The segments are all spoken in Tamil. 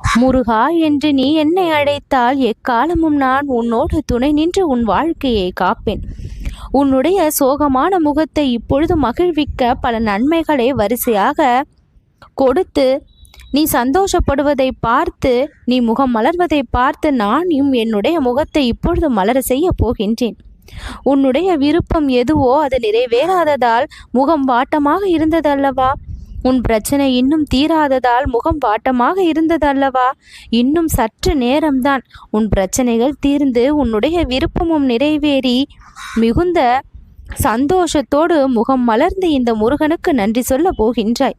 முருகா என்று நீ என்னை அழைத்தால் எக்காலமும் நான் உன்னோடு துணை நின்று உன் வாழ்க்கையை காப்பேன். உன்னுடைய சோகமான முகத்தை இப்பொழுது மகிழ்விக்க பல நன்மைகளை வரிசையாக கொடுத்து நீ சந்தோஷப்படுவதை பார்த்து நீ முகம் மலர்வதை பார்த்து நானும் என்னுடைய முகத்தை இப்பொழுது மலர செய்ய போகின்றேன். உன்னுடைய விருப்பம் எதுவோ அது நிறைவேறாததால் முகம் வாட்டமாக இருந்ததல்லவா? உன் பிரச்சனை இன்னும் தீராததால் முகம் வாட்டமாக இருந்ததல்லவா? இன்னும் சற்று நேரம்தான். உன் பிரச்சனைகள் தீர்ந்து உன்னுடைய விருப்பமும் நிறைவேறி. மிகுந்த சந்தோஷத்தோடு முகம் மலர்ந்து இந்த முருகனுக்கு நன்றி சொல்ல போகின்றாய்.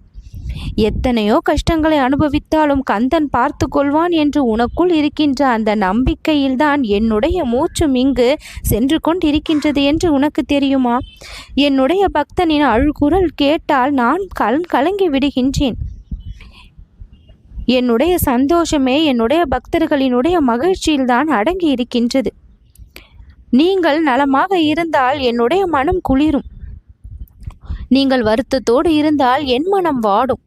எத்தனையோ கஷ்டங்களை அனுபவித்தாலும் கந்தன் பார்த்து கொள்வான் என்று உனக்குள் இருக்கின்ற அந்த நம்பிக்கையில்தான் என்னுடைய மூச்சும் இங்கு சென்று கொண்டிருக்கின்றது என்று உனக்கு தெரியுமா? என்னுடைய பக்தனின் அழுகுரல் கேட்டால் நான் கல் கலங்கி விடுகின்றேன். என்னுடைய சந்தோஷமே என்னுடைய பக்தர்களினுடைய மகிழ்ச்சியில்தான் அடங்கி இருக்கின்றது. நீங்கள் நலமாக இருந்தால் என்னுடைய மனம் குளிரும். நீங்கள் வருத்தத்தோடு இருந்தால் என் மனம் வாடும்.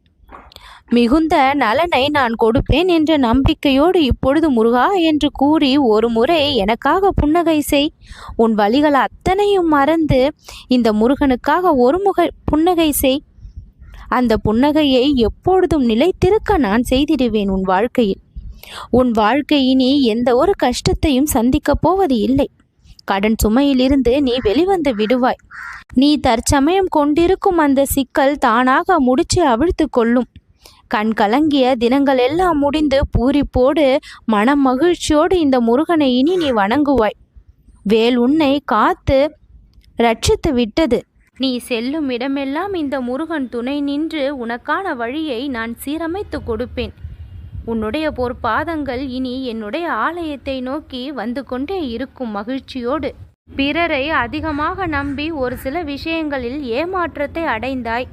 மிகுந்த நலனை நான் கொடுப்பேன் என்ற நம்பிக்கையோடு இப்பொழுது முருகா என்று கூறி ஒரு முறை எனக்காக புன்னகை செய். உன் வழிகள் அத்தனையும் மறந்து இந்த முருகனுக்காக ஒரு முக புன்னகை செய். அந்த புன்னகையை எப்பொழுதும் நிலைத்திருக்க நான் செய்திடுவேன் உன் வாழ்க்கையில். உன் வாழ்க்கை இனி எந்த ஒரு கஷ்டத்தையும் சந்திக்கப் போவது இல்லை. கடன் சுமையிலிருந்து நீ வெளிவந்து விடுவாய். நீ தற்சமயம் கொண்டிருக்கும் அந்த சிக்கல் தானாக முடிச்சு அவிழ்த்து கொள்ளும். கண் கலங்கிய தினங்கள் எல்லாம் முடிந்து பூரிப்போடு மனம் மகிழ்ச்சியோடு இந்த முருகனை இனி நீ வணங்குவாய். வேல் உன்னை காத்து ரட்சித்து விட்டது. நீ செல்லும் இடமெல்லாம் இந்த முருகன் துணை நின்று உனக்கான வழியை நான் சீரமைத்து கொடுப்பேன். உன்னுடைய பொற்பாதங்கள் இனி என்னுடைய ஆலயத்தை நோக்கி வந்து கொண்டே இருக்கும் மகிழ்ச்சியோடு. பிறரை அதிகமாக நம்பி ஒரு சில விஷயங்களில் ஏமாற்றத்தை அடைந்தாய்.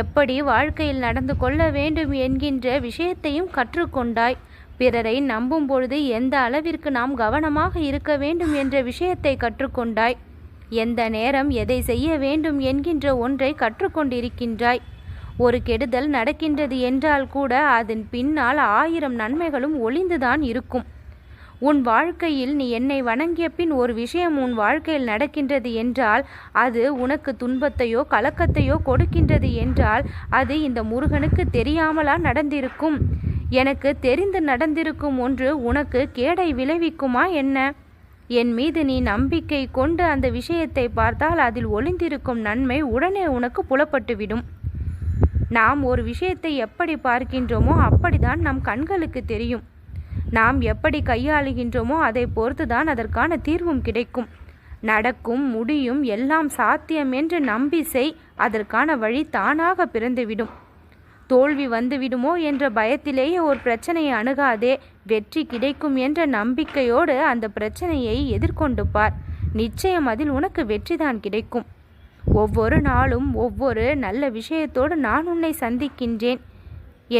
எப்படி வாழ்க்கையில் நடந்து கொள்ள வேண்டும் என்கின்ற விஷயத்தையும் கற்றுக்கொண்டாய். பிறரை நம்பும் பொழுது எந்த அளவிற்கு நாம் கவனமாக இருக்க வேண்டும் என்ற விஷயத்தை கற்றுக்கொண்டாய். எந்த நேரம் எதை செய்ய வேண்டும் என்கின்ற ஒன்றை கற்றுக்கொண்டிருக்கின்றாய். ஒரு கெடுதல் நடக்கின்றது என்றால் கூட அதன் பின்னால் ஆயிரம் நன்மைகளும் ஒளிந்துதான் இருக்கும். உன் வாழ்க்கையில் நீ என்னை வணங்கிய பின் ஒரு விஷயம் உன் வாழ்க்கையில் நடக்கின்றது என்றால் அது உனக்கு துன்பத்தையோ கலக்கத்தையோ கொடுக்கின்றது என்றால் அது இந்த முருகனுக்கு தெரியாமலா நடந்திருக்கும்? எனக்கு தெரிந்து நடந்திருக்கும் ஒன்று உனக்கு கேடை விளைவிக்குமா என்ன? என் மீது நீ நம்பிக்கை கொண்டு அந்த விஷயத்தை பார்த்தால் அதில் ஒளிந்திருக்கும் நன்மை உடனே உனக்கு புலப்பட்டுவிடும். நாம் ஒரு விஷயத்தை எப்படி பார்க்கின்றோமோ அப்படிதான் நம் கண்களுக்கு தெரியும். நாம் எப்படி கையாளுகின்றோமோ அதை பொறுத்துதான் அதற்கான தீர்வும் கிடைக்கும். நடக்கும் முடியும் எல்லாம் சாத்தியம் என்று நம்பி செய் அதற்கான வழி தானாக பிறந்துவிடும். தோல்வி வந்துவிடுமோ என்ற பயத்திலேயே ஒரு பிரச்சனையை அணுகாதே வெற்றி கிடைக்கும் என்ற நம்பிக்கையோடு அந்த பிரச்சனையை எதிர்கொண்டு பார். நிச்சயம் அதில் உனக்கு வெற்றிதான் கிடைக்கும். ஒவ்வொரு நாளும் ஒவ்வொரு நல்ல விஷயத்தோடு நான் உன்னை சந்திக்கின்றேன்.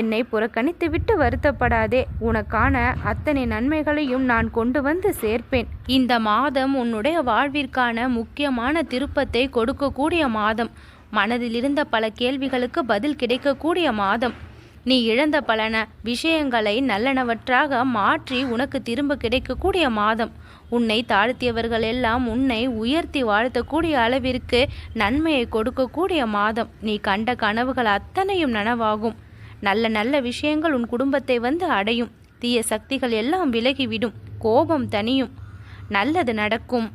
என்னை புறக்கணித்துவிட்டு வருத்தப்படாதே. உனக்கான அத்தனை நன்மைகளையும் நான் கொண்டு வந்து சேர்ப்பேன். இந்த மாதம் உன்னுடைய வாழ்விற்கான முக்கியமான திருப்பத்தை கொடுக்கக்கூடிய மாதம். மனதில் இருந்த பல கேள்விகளுக்கு பதில் கிடைக்கக்கூடிய மாதம். நீ இழந்த பலன விஷயங்களை நல்லனவற்றாக மாற்றி உனக்கு திரும்ப கிடைக்கக்கூடிய மாதம். உன்னை தாழ்த்தியவர்கள் எல்லாம் உன்னை உயர்த்தி வாழ்த்தக்கூடிய அளவிற்கு நன்மையை கொடுக்கக்கூடிய மாதம். நீ கண்ட கனவுகள் அத்தனையும் நனவாகும். நல்ல நல்ல விஷயங்கள் உன் குடும்பத்தை வந்து அடையும். தீய சக்திகள் எல்லாம் விலகிவிடும். கோபம் தனியும் நல்லது நடக்கும்.